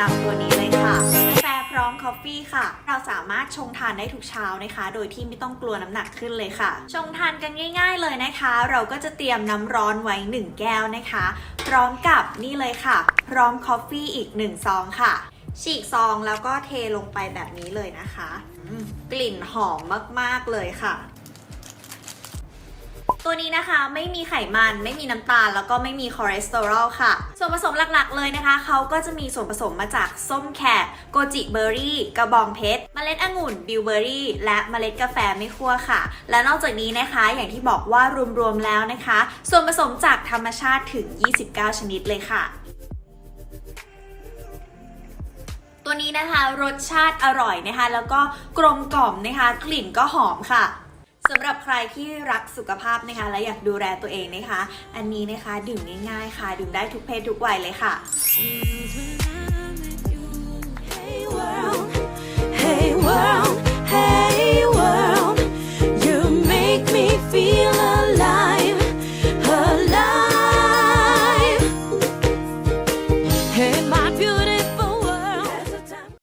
นำตัวนี้เลยค่ะกาแฟพร้อมกาแฟค่ะ เราสามารถชงทานได้ทุกเช้านะคะ โดยที่ไม่ต้องกลัวน้ำหนักขึ้นเลยค่ะ ชงทานกันง่าย ๆเลยนะคะ เราก็จะเตรียมน้ำร้อนไว้ 1 แก้วนะคะ พร้อมกับนี่เลยค่ะ พร้อมกาแฟอีก1ซองค่ะ ฉีกซองแล้วก็เทลงไปแบบนี้เลยนะคะ กลิ่นหอมมากๆเลยค่ะ ตัวนี้นะคะไม่มีไขมันไม่มีน้ำตาล แล้วก็ไม่มีคอเลสเตอรอลค่ะ ส่วนผสมหลักๆเลยนะคะเขาก็จะมีส่วนผสมมาจากส้มแขกโกจิเบอร์รี่ กระบองเพชรเมล็ดองุ่นบิวเบอร์รี่ และเมล็ดกาแฟไม่คั่วค่ะ และนอกจากนี้นะคะอย่างที่บอกว่ารวมๆแล้วนะคะ ส่วนผสมจากธรรมชาติถึง 29 ชนิดเลยค่ะตัวนี้นะคะรสชาติอร่อยนะคะ แล้วก็กลมกล่อมนะคะ กลิ่นก็หอมค่ะ สำหรับใครที่รักสุขภาพนะคะและอยากดูแลตัวเองนะคะ อันนี้นะคะดื่มง่ายๆค่ะ ดื่มได้ทุกเพศทุกวัยเลยค่ะ